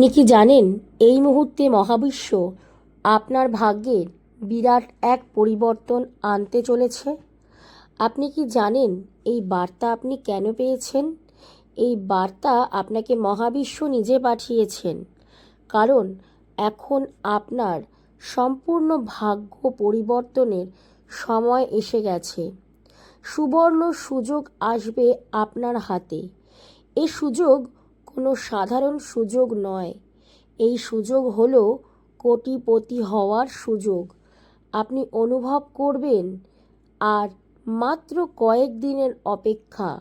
আপনি কি জানেন, এই মুহূর্তে মহাবিশ্ব আপনার ভাগ্যের বিরাট এক পরিবর্তন আনতে চলেছে? আপনি কি জানেন, এই বার্তা আপনি কেন পেয়েছেন? এই বার্তা আপনাকে মহাবিশ্ব নিজে পাঠিয়েছেন। কারণ এখন আপনার সম্পূর্ণ ভাগ্য পরিবর্তনের সময় এসে গেছে। সুবর্ণ সুযোগ আসবে আপনার হাতে। এ সুযোগ কোনো সাধারণ সুযোগ নয়। এই সুযোগ হলো কোটিপতি হওয়ার সুযোগ। আপনি অনুভব করবেন, আর মাত্র কয়েক দিনের অপেক্ষা।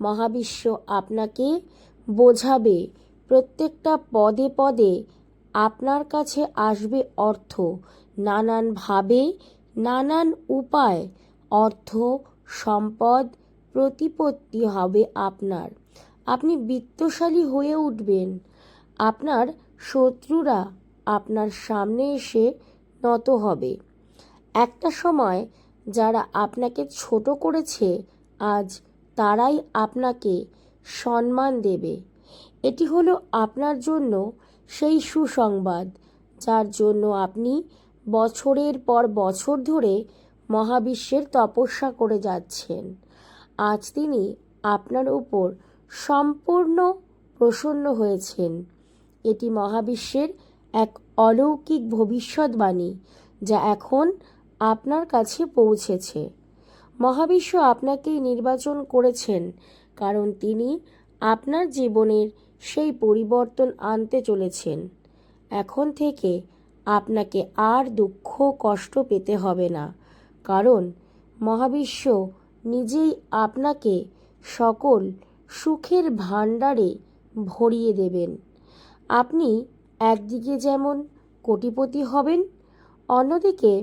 মহাবিশ্ব আপনাকে বোঝাবে, প্রত্যেকটা পদে পদে আপনার কাছে আসবে অর্থ। নানানভাবে নানান উপায়, অর্থ, সম্পদ, প্রতিপত্তি হবে আপনার। আপনি বিত্তশালী হয়ে উঠবেন। আপনার শত্রুরা আপনার সামনে এসে নত হবে। একটা সময় যারা আপনাকে ছোট করেছে, আজ তারাই আপনাকে সম্মান দেবে। এটি হলো আপনার জন্য সেই সুসংবাদ, যার জন্য আপনি বছরের পর বছর ধরে মহাবিশ্বের তপস্যা করে যাচ্ছেন। আজ তিনি আপনার উপর সম্পূর্ণ প্রসন্ন হয়েছেন। এটি মহাবিশ্বের এক অলৌকিক ভবিষ্যৎবাণী যা এখন আপনার কাছে পৌঁছেছে। মহাবিশ্ব আপনাকেই নির্বাচন করেছেন, কারণ তিনি আপনার জীবনের সেই পরিবর্তন আনতে চলেছেন। এখন থেকে আপনাকে আর দুঃখ কষ্ট পেতে হবে না, কারণ মহাবিশ্ব নিজেই আপনাকে সকল সুখের ভাণ্ডারে ভরিয়ে দেবেন। আপনি একদিকে যেমন কোটিপতি হবেন, অন্যদিকে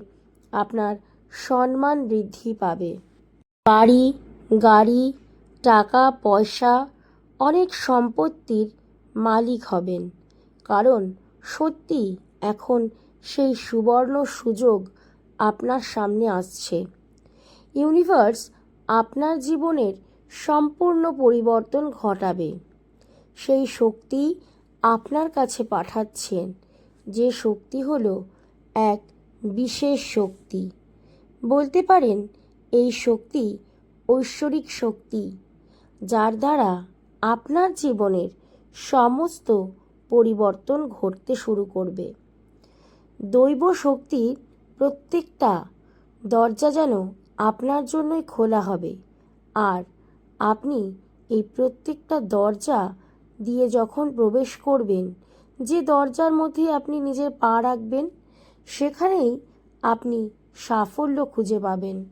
আপনার সম্মান বৃদ্ধি পাবে। বাড়ি, গাড়ি, টাকা, পয়সা, অনেক সম্পত্তির মালিক হবেন। কারণ সত্যি এখন সেই সুবর্ণ সুযোগ আপনার সামনে আসছে। ইউনিভার্স আপনার জীবনের সম্পূর্ণ পরিবর্তন ঘটাবে। সেই শক্তি আপনার কাছে পাঠাচ্ছেন, যে শক্তি হল এক বিশেষ শক্তি। বলতে পারেন, এই শক্তি ঐশ্বরিক শক্তি, যার দ্বারা আপনার জীবনের সমস্ত পরিবর্তন ঘটতে শুরু করবে। দৈব শক্তির প্রত্যেকটা দরজা যেন আপনার জন্যই খোলা হবে, আর আপনি এই প্রত্যেকটা দরজা দিয়ে যখন প্রবেশ করবেন, যে দরজার মধ্যে আপনি নিজের পা রাখবেন, সেখানেই আপনি সাফল্য খুঁজে পাবেন।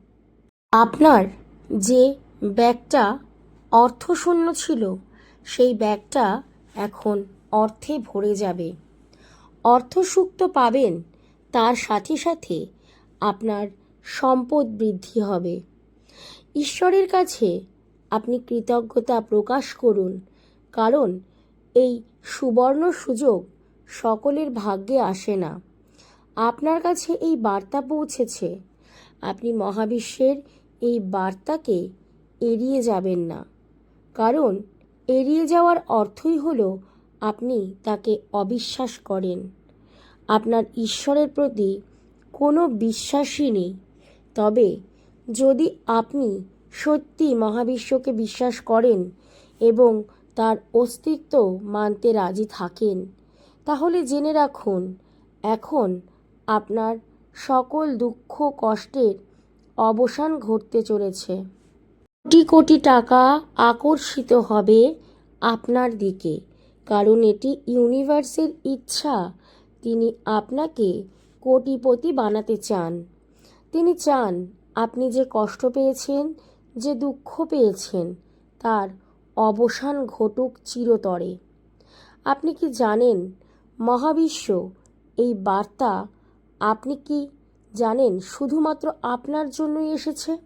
আপনার যে ব্যাগটা অর্থশূন্য ছিল, সেই ব্যাগটা এখন অর্থে ভরে যাবে। অর্থসুখ তো পাবেন, তার সাথে সাথে আপনার সম্পদ বৃদ্ধি হবে। ঈশ্বরের কাছে আপনি কৃতজ্ঞতা প্রকাশ করুন। কারণ এই সুবর্ণ সুযোগ সকলের ভাগ্যে আসে না। আপনার কাছে এই বার্তা পৌঁছেছে। আপনি মহাবিশ্বের এই বার্তাকে এড়িয়ে যাবেন না। কারণ এড়িয়ে যাওয়ার অর্থই হলো আপনি তাকে অবিশ্বাস করেন। আপনার ঈশ্বরের প্রতি কোনো বিশ্বাসই নেই। তবে যদি আপনি সত্যি মহাবিশ্বকে বিশ্বাস করেন এবং তার অস্তিত্ব মানতে রাজি থাকেন। তাহলে জেনে রাখুন, এখন আপনার সকল দুঃখ কষ্টের অবসান ঘটতে চলেছে। কোটি কোটি টাকা আকর্ষিত হবে আপনার দিকে, কারণ এটি ইউনিভার্সের ইচ্ছা। তিনি আপনাকে কোটিপতি বানাতে চান। তিনি চান আপনি যে কষ্ট পেয়েছেন যে দুঃখ পেয়েছেন, তার অবসান ঘটুক চিরতরে। আপনি কি জানেন, মহাবিশ্ব, এই বার্তা আপনি কি জানেন শুধুমাত্র আপনার জন্যই এসেছে?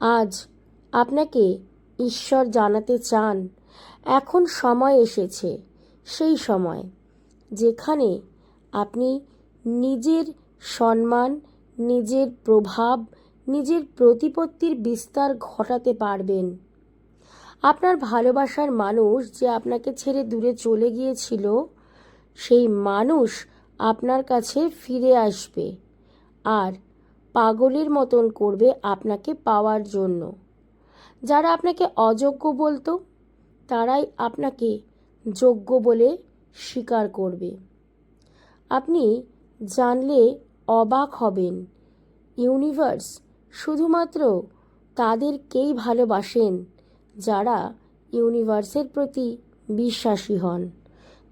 আজ আপনাকে ঈশ্বর জানাতে চান, এখন সময় এসেছে, সেই সময় যেখানে আপনি নিজের সম্মান, নিজের প্রভাব নিজের প্রতিপত্তির বিস্তার ঘটাতে পারবেন। আপনার ভালোবাসার মানুষ যে আপনাকে ছেড়ে দূরে চলে গিয়েছিল, সেই মানুষ আপনার কাছে ফিরে আসবে আর পাগলের মতন করবে আপনাকে পাওয়ার জন্য। যারা আপনাকে অযোগ্য বলতো, তারাই আপনাকে যোগ্য বলে স্বীকার করবে। আপনি জানলে অবাক হবেন। ইউনিভার্স শুধুমাত্র তাদেরকেই ভালোবাসেন যারা ইউনিভার্সের প্রতি বিশ্বাসী হন।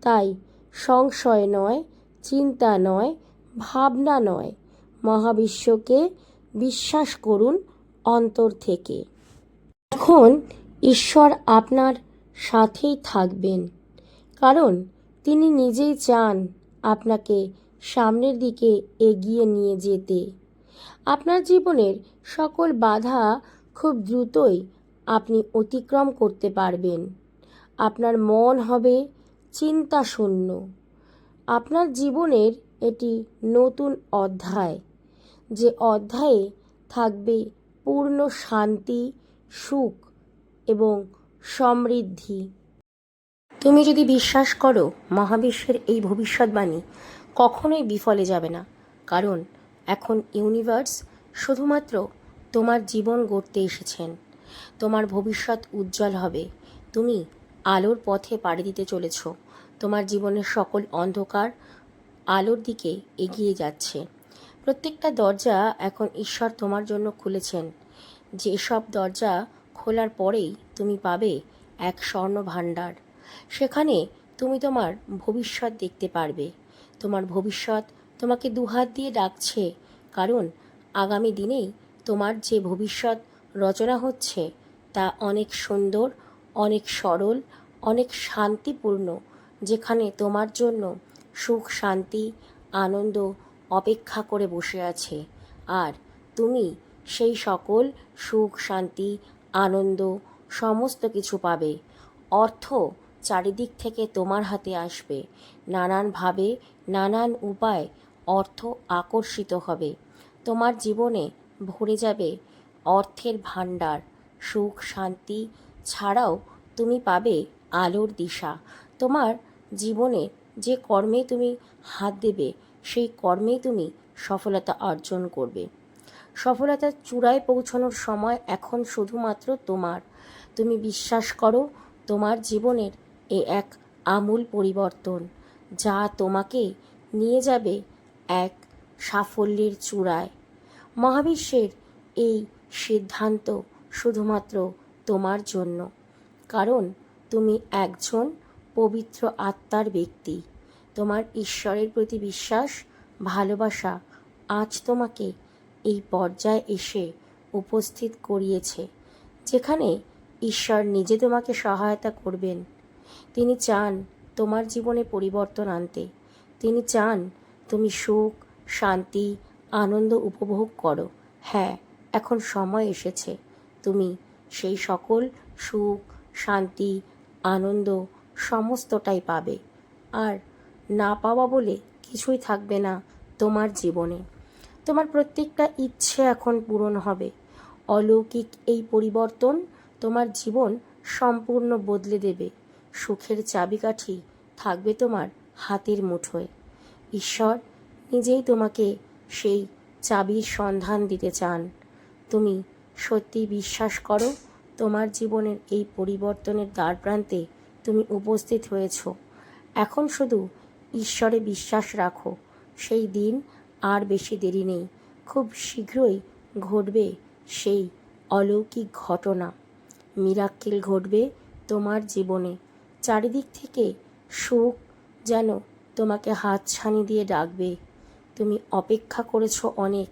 তাই সংশয় নয়, চিন্তা নয়, ভাবনা নয়। মহাবিশ্বকে বিশ্বাস করুন অন্তর থেকে। এখন ঈশ্বর আপনার সাথেই থাকবেন। কারণ তিনি নিজেই চান আপনাকে সামনের দিকে এগিয়ে নিয়ে যেতে। আপনার জীবনের সকল বাধা খুব দ্রুতই আপনি অতিক্রম করতে পারবেন। আপনার মন হবে চিন্তা শূন্য আপনার জীবনের এটি নতুন অধ্যায়। যে অধ্যায়ে থাকবে পূর্ণ শান্তি, সুখ এবং সমৃদ্ধি। তুমি যদি বিশ্বাস করো, মহাবিশ্বের এই ভবিষ্যৎবাণী কখনোই বিফলে যাবে না। কারণ এখন ইউনিভার্স শুধুমাত্র তোমার জীবন গড়তে এসেছেন। তোমার ভবিষ্যৎ উজ্জ্বল হবে। তুমি আলোর পথে পাড়ি দিতে চলেছ। তোমার জীবনের সকল অন্ধকার আলোর দিকে এগিয়ে যাচ্ছে। প্রত্যেকটা দরজা এখন ঈশ্বর তোমার জন্য খুলেছেন। যেসব দরজা খোলার পরেই তুমি পাবে এক স্বর্ণ ভাণ্ডার সেখানে তুমি তোমার ভবিষ্যৎ দেখতে পারবে। তোমার ভবিষ্যৎ তোমাকে দুহাত দিয়ে ডাকছে, কারণ আগামী দিনেই তোমার যে ভবিষ্যৎ রচনা হচ্ছে, তা অনেক সুন্দর, অনেক সরল, অনেক শান্তিপূর্ণ, যেখানে তোমার জন্য সুখ, শান্তি, আনন্দ অপেক্ষা করে বসে আছে। আর তুমি সেই সকল সুখ, শান্তি, আনন্দ সমস্ত কিছু পাবে। অর্থ চারিদিক থেকে তোমার হাতে আসবে। নানানভাবে, নানান উপায় অর্থ আকর্ষিত হবে। তোমার জীবনে ভরে যাবে অর্থের ভাণ্ডার, সুখ, শান্তি ছাড়াও তুমি পাবে আলোর দিশা। তোমার জীবনে যে কর্মে তুমি হাত দেবে, সেই কর্মে তুমি সফলতা অর্জন করবে। সফলতার চূড়ায় পৌঁছানোর সময় এখন শুধুমাত্র তোমার। তুমি বিশ্বাস করো, তোমার জীবনের এ এক আমূল পরিবর্তন, যা তোমাকে নিয়ে যাবে এক সাফল্যের চূড়ায়। মহাবিশ্বের এই সিদ্ধান্ত শুধুমাত্র তোমার জন্য। কারণ তুমি একজন পবিত্র আত্মার ব্যক্তি। তোমার ঈশ্বরের প্রতি বিশ্বাস, ভালোবাসা আজ তোমাকে এই পর্যায়ে এসে উপস্থিত করিয়েছে, যেখানে ঈশ্বর নিজে তোমাকে সহায়তা করবেন। তিনি চান তোমার জীবনে পরিবর্তন আনতে। তিনি চান তুমি সুখ, শান্তি, আনন্দ উপভোগ করো। হ্যাঁ এখন সময় এসেছে। তুমি সেই সকল সুখ, শান্তি, আনন্দ সমস্তটাই পাবে। আর না পাওয়া বলে কিছুই থাকবে না তোমার জীবনে। তোমার প্রত্যেকটা ইচ্ছে এখন পূরণ হবে। অলৌকিক এই পরিবর্তন তোমার জীবন সম্পূর্ণ বদলে দেবে। সুখের চাবিকাঠি থাকবে তোমার হাতের মুঠোয়। ঈশ্বর, নিজেই তোমাকে সেই চাবির সন্ধান দিতে চান। তুমি সত্যি বিশ্বাস করো, তোমার জীবনের এই পরিবর্তনের দ্বারপ্রান্তে তুমি উপস্থিত হয়েছ। এখন শুধু ঈশ্বরে বিশ্বাস রাখো, সেই দিন আর বেশি দেরি নেই। খুব শীঘ্রই ঘটবে সেই অলৌকিক ঘটনা। মিরাক্কেল ঘটবে তোমার জীবনে। চারিদিক থেকে সুখ যেন তোমাকে হাত ছানি দিয়ে ডাকবে। তুমি অপেক্ষা করেছ অনেক।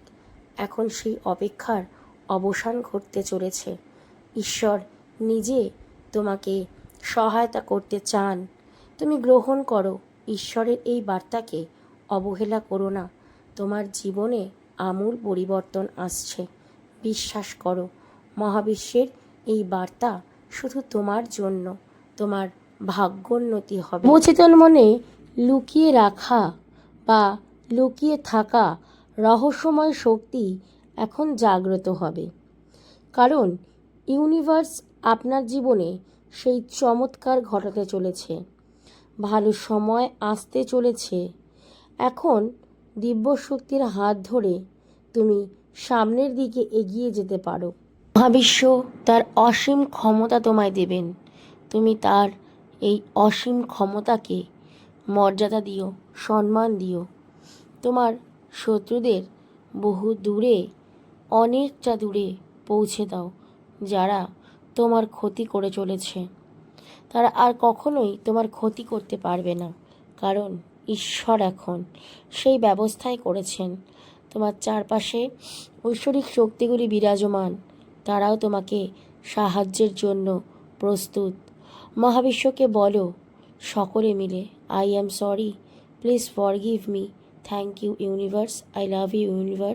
এখন সেই অপেক্ষার অবসান ঘটতে চলেছে। ঈশ্বর নিজে তোমাকে সহায়তা করতে চান। তুমি গ্রহণ করো। ঈশ্বরের এই বার্তাকে অবহেলা করো না। তোমার জীবনে আমূল পরিবর্তন আসছে। বিশ্বাস করো, মহাবিশ্বের এই বার্তা শুধু তোমার জন্য। তোমার ভাগ্যোন্নতি হবে। অবচেতন মনে লুকিয়ে রাখা বা লুকিয়ে থাকা রহস্যময় শক্তি এখন জাগ্রত হবে। কারণ, ইউনিভার্স আপনার জীবনে সেই চমৎকার ঘটাতে চলেছে। ভালো সময় আসতে চলেছে। এখন দিব্য শক্তির হাত ধরে তুমি সামনের দিকে এগিয়ে যেতে পারো। মহাবিশ্ব তার অসীম ক্ষমতা তোমায় দেবেন। তুমি তার এই অসীম ক্ষমতাকে মর্যাদা দিও, সম্মান দিও। তোমার শত্রুদের বহু দূরে, অনেকটা দূরে পৌঁছে দাও, যারা তোমার ক্ষতি করে চলেছে। তারা আর কখনোই তোমার ক্ষতি করতে পারবে না, কারণ ঈশ্বর এখন সেই ব্যবস্থাই করেছেন। তোমার চারপাশে ঐশ্বরিক শক্তিগুলি বিরাজমান, তারাও তোমাকে সাহায্যের জন্য প্রস্তুত। মহাবিশ্বকে বলো সকলে মিলে I am sorry please forgive me thank you universe I love you universe